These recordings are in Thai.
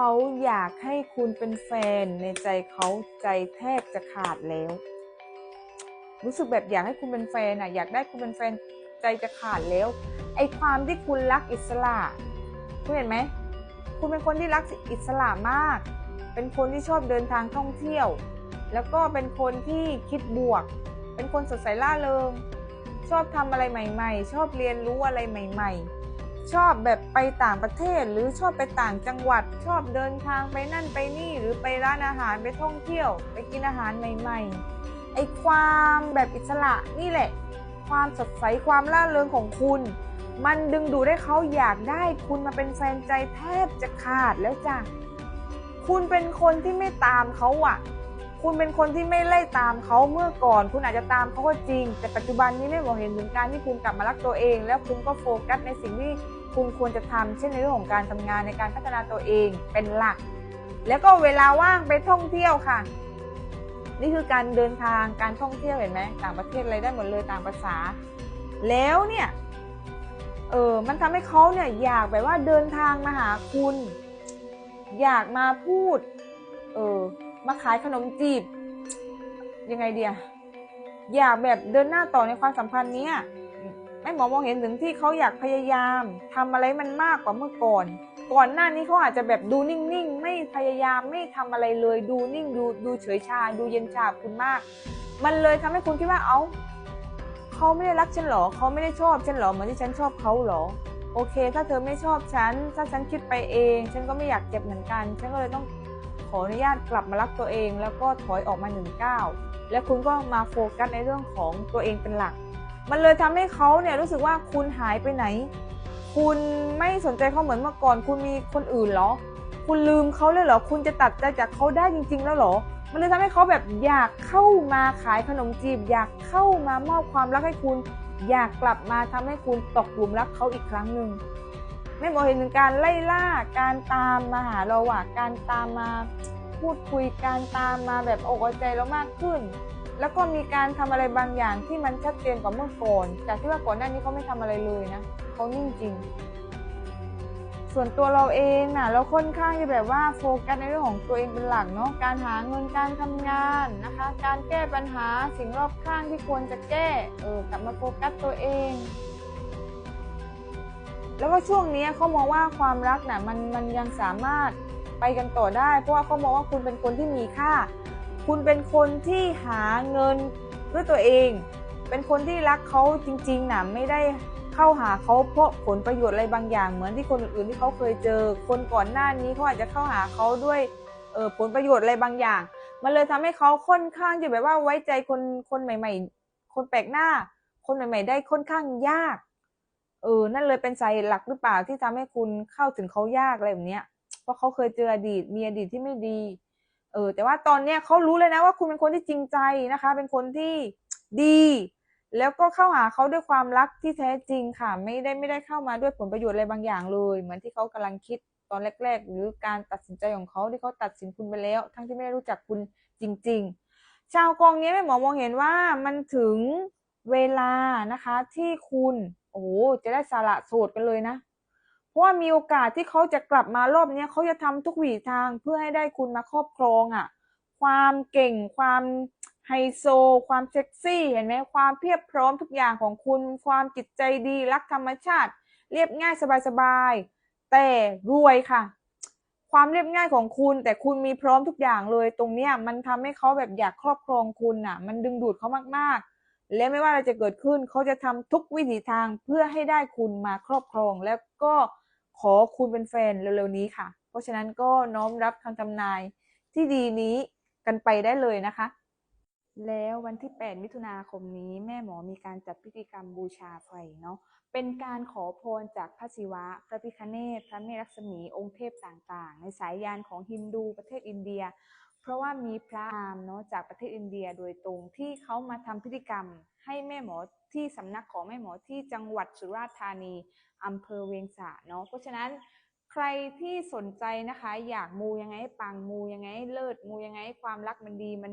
เขาอยากให้คุณเป็นแฟนในใจเขาใจแทบจะขาดแล้ว รู้สึกแบบอยากให้คุณเป็นแฟนอะอยากได้คุณเป็นแฟนใจจะขาดแล้ว ไอความที่คุณรักอิสระคุณเห็นไหมคุณเป็นคนที่รักอิสระมาก เป็นคนที่ชอบเดินทางท่องเที่ยว แล้วก็เป็นคนที่คิดบวก เป็นคนสดใสล่าเริง ชอบทำอะไรใหม่ ๆ ชอบเรียนรู้อะไรใหม่ ๆ ชอบแบบไปต่างประเทศหรือชอบไปต่างจังหวัด ชอบเดินทางไปนั่นไปนี่หรือไปร้านอาหารไปท่องเที่ยว ไปกินอาหารใหม่ ๆ ไอความแบบอิสระนี่แหละ ความสดใสความล่าเริงของคุณ มันดึงดูดให้เขาอยากได้คุณมาเป็นแฟนใจแทบจะขาดแล้วจ้ะคุณเป็นคนที่ไม่ตามเขาอะ คุณเป็นคนที่ไม่ไล่ตามเขาเมื่อก่อน คุณอาจจะตามเขาก็จริง แต่ปัจจุบันนี้ไม่บอกเห็นถึงการที่คุณกลับมารักตัวเอง แล้วคุณก็โฟกัสในสิ่งที่ คุณควรจะทำเช่นในเรื่องของการทำงานในการพัฒนาตัวเองเป็นหลัก แล้วก็เวลาว่างไปท่องเที่ยวค่ะ นี่คือการเดินทางการท่องเที่ยวเห็นไหมต่างประเทศอะไรได้หมดเลยต่างภาษา แล้วเนี่ยเออมันทำให้เขาเนี่ยอยากแบบว่าเดินทางมาหาคุณ อยากมาพูด เออมาขายขนมจีบ ยังไงเดียอยากแบบเดินหน้าต่อในความสัมพันธ์เนี้ย แม่หมอมองเห็นถึงที่เขาอยากพยายามทำอะไรมันมากกว่าเมื่อก่อน ก่อนหน้านี้เขาอาจจะแบบดูนิ่งๆ ไม่พยายามไม่ทำอะไรเลยดูนิ่งดูดูเฉยชา ดูเย็นชาคุณมาก มันเลยทำให้คุณคิดว่าเอ้าเขาไม่ได้รักฉันหรอเขาไม่ได้ชอบฉันหรอเหมือนที่ฉันชอบเขาหรอโอเค ถ้าเธอไม่ชอบฉัน ถ้าฉันคิดไปเอง ฉันก็ไม่อยากเจ็บเหมือนกัน ฉันก็เลยต้องขออนุญาตกลับมารักตัวเอง แล้วก็ถอยออกมาหนึ่งก้าวและคุณก็มาโฟกัสในเรื่องของตัวเองเป็นหลัก มันเลยทำให้เขาเนี่ยรู้สึกว่าคุณหายไปไหน คุณไม่สนใจเขาเหมือนเมื่อก่อน คุณมีคนอื่นเหรอ คุณลืมเขาเลยเหรอ คุณจะตัดใจจากเขาได้จริง ๆ แล้วเหรอ มันเลยทำให้เขาแบบอยากเข้ามาขายขนมจีบ อยากเข้ามามอบความรักให้คุณ อยากกลับมาทำให้คุณตกหลุมรักเขาอีกครั้งหนึ่งแม่หมอเห็นถึงการไล่ล่า การตามมาหาเราอะการตามมาพูดคุย การตามมาแบบอกใจเรามากขึ้น แล้วก็มีการทำอะไรบางอย่างที่มันชัดเจนกว่าเมื่อก่อน จากที่ว่าก่อนหน้านี้เขาไม่ทำอะไรเลยนะเขานิ่งจริง ส่วนตัวเราเองน่ะเราค่อนข้างจะแบบว่าโฟกัสในเรื่องของตัวเองเป็นหลักเนาะ การหาเงิน การทำงานนะคะ การแก้ปัญหาสิ่งรอบข้างที่ควรจะแก้ เออกลับมาโฟกัสตัวเอง แล้วก็ช่วงนี้เขามองว่าความรักน่ะมันมันยังสามารถไปกันต่อได้ เพราะว่าเขามองว่าคุณเป็นคนที่มีค่า คุณเป็นคนที่หาเงินด้วยตัวเอง เป็นคนที่รักเขาจริงๆน่ะไม่ได้เข้าหาเขาเพราะผลประโยชน์อะไรบางอย่าง เหมือนที่คนอื่นๆที่เขาเคยเจอ คนก่อนหน้านี้เขาอาจจะเข้าหาเขาด้วยเออผลประโยชน์อะไรบางอย่าง มันเลยทำให้เขาค่อนข้างจะแบบว่าไว้ใจคนคนใหม่ ๆ คนแปลกหน้า คนใหม่ ๆ ได้ค่อนข้างยาก เออ นั่นเลยเป็นสาเหตุหลักหรือเปล่าที่ทำให้คุณเข้าถึงเขายากอะไรแบบเนี้ย เพราะเขาเคยเจออดีตมีอดีตที่ไม่ดี ออแต่ว่าตอนเนี้ยเขารู้เลยนะว่าคุณเป็นคนที่จริงใจนะคะ เป็นคนที่ดี แล้วก็เข้าหาเขาด้วยความรักที่แท้จริงค่ะ ไม่ได้ไม่ได้เข้ามาด้วยผลประโยชน์อะไรบางอย่างเลย เหมือนที่เขากำลังคิดตอนแรก ๆ หรือการตัดสินใจของเขาที่เขาตัดสินคุณไปแล้ว ทั้งที่ไม่ได้รู้จักคุณจริง ๆ ชาวกองนี้แม่หมอมองเห็นว่ามันถึงเวลานะคะที่คุณโอ้โหจะได้สาระโสดกันเลยนะ เพราะว่ามีโอกาสที่เขาจะกลับมารอบเนี้ยเขาจะทำทุกวิถีทางเพื่อให้ได้คุณมาครอบครองอะ่ะ ความเก่งความไฮโซ ความเซ็กซี่เห็นไหมความเพียบพร้อมทุกอย่างของคุณ ความจิตใจดีรักธรรมชาติ เรียบง่ายสบายๆแต่รวยค่ะ ความเรียบง่ายของคุณ แต่คุณมีพร้อมทุกอย่างเลย ตรงเนี้ยมันทำให้เขาแบบอยากครอบครองคุณน่ะ มันดึงดูดเขามากๆ และไม่ว่าอะไรจะเกิดขึ้นเขาจะทำทุกวิถีทางเพื่อให้ได้คุณมาครอบครอง แล้วก็ ขอคุณเป็นแฟนเร็วๆนี้ค่ะ เพราะฉะนั้นก็น้อมรับคำทำนายที่ดีนี้กันไปได้เลยนะคะ แล้ววันที่ 8 มิถุนาคมนี้แม่หมอมีการจัดพิธีกรรมบูชาไฟเนาะเป็นการขอพรจากพระศิวะ พระพิคเนศพระเมรุลักษมีองค์เทพต่างๆ ในสายยานของฮินดูประเทศอินเดีย ราะว่ามีพระพรามเนาะจากประเทศอินเดียโดยตรงที่เขามาทำพิธีกรรม ให้แม่หมอที่สำนักของแม่หมอที่จังหวัดสุราษฎร์ธานีอำเภอเวียงสะเนาะเพราะฉะนั้นใครที่สนใจนะคะ อยากมูยังไงให้ปังมูยังไงให้เลิศมูยังไงให้ความรักมันดีมัน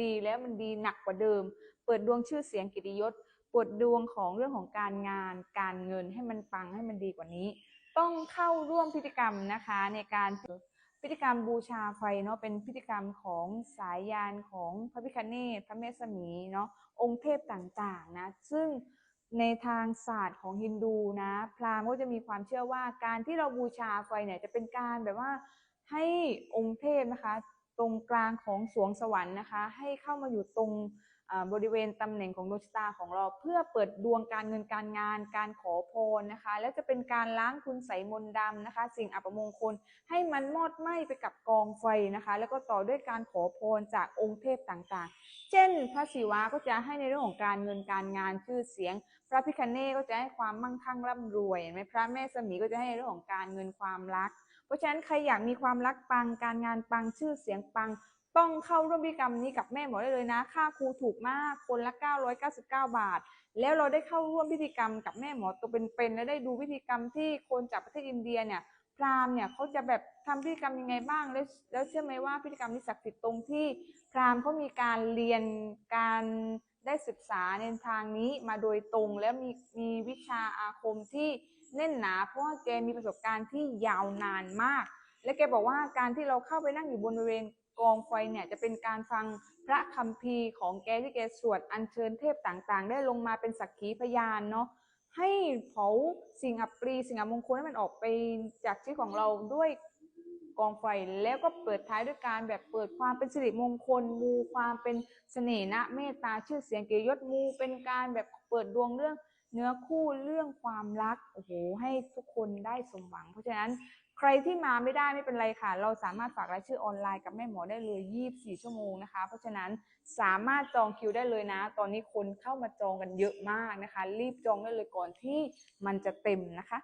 ดีแล้วมันดีหนักกว่าเดิม เปิดดวงชื่อเสียงกิตติยศเปิดดวงของเรื่องของการงาน การเงินให้มันปังให้มันดีกว่านี้ ต้องเข้าร่วมพิธีกรรมนะคะในการ พิธีกรรมบูชาไฟเนาะเป็นพิธีกรรมของสายยานของพระพิคเนศพระแม่สมีเนาะองค์เทพต่างๆนะซึ่งในทางศาสตร์ของฮินดูนะพราหมณ์ก็จะมีความเชื่อว่าการที่เราบูชาไฟเนี่ยจะเป็นการแบบว่าให้องค์เทพนะคะ ตรงกลางของสวงสวรรค์นะคะ ให้เข้ามาอยู่ตรง บริเวณตำแหน่งของดวงชะตาของเราเพื่อเปิดดวงการเงินการงาน การขอพรนะคะ และจะเป็นการล้างคุณใสยมนต์ดำนะคะ สิ่งอัปมงคลให้มันมอดไหม้ไปกับกองไฟนะคะ แล้วก็ต่อด้วยการขอพรจากองค์เทพต่างๆ เช่น พระศิวะก็จะให้ในเรื่องของการเงินการงานชื่อเสียง พระพิคเนก็จะให้ความมั่งคั่งร่ำรวยเห็นไหมพระแม่สมีก็จะให้ในเรื่องของการเงินความรัก เพราะฉะนั้นใครอยากมีความรักปังการงานปังชื่อเสียงปัง ต้องเข้าร่วมพิธีกรรมนี้กับแม่หมอได้เลยนะ ค่าครูถูกมาก คนละ 999 บาท แล้วเราได้เข้าร่วมพิธีกรรมกับแม่หมอตัวเป็นๆ และได้ดูพิธีกรรมที่คนจากประเทศอินเดียเนี่ย พราหมณ์เนี่ยเขาจะแบบทำพิธีกรรมยังไงบ้าง แล้วแล้วเชื่อไหมว่าพิธีกรรมนี้ศักดิ์สิทธิ์ตรงที่ พราหมณ์เขามีการเรียนการได้ศึกษาในทางนี้มาโดยตรง แล้วมีมีวิชาอาคมที่แน่นหนา เพราะว่าแกมีประสบการณ์ที่ยาวนานมาก และแกบอกว่าการที่เราเข้าไปนั่งอยู่บนบริเวณ กองไฟเนี่ยจะเป็นการฟังพระคัมภีร์ของแกที่แกสวดอัญเชิญเทพต่างๆ ได้ลงมาเป็นสักขีพยานเนาะให้เผาสิ่งอับปรีสิ่งอับมงคลให้มันออกไปจากชีวิตของเราด้วยกองไฟแล้วก็เปิดท้ายด้วยการแบบเปิดความเป็นสิริมงคล มูความเป็นเสน่ห์นะเมตตาชื่อเสียงเกียรติยศมูเป็นการแบบเปิดดวงเรื่องเนื้อคู่เรื่องความรักโอ้โหให้ทุกคนได้สมหวัง เพราะฉะนั้น ใครที่มาไม่ได้ไม่เป็นไรค่ะ เราสามารถฝากรายชื่อออนไลน์กับแม่หมอได้เลย 24 ชั่วโมงนะคะ เพราะฉะนั้นสามารถจองคิวได้เลยนะ ตอนนี้คนเข้ามาจองกันเยอะมากนะคะ รีบจองได้เลยก่อนที่มันจะเต็มนะคะ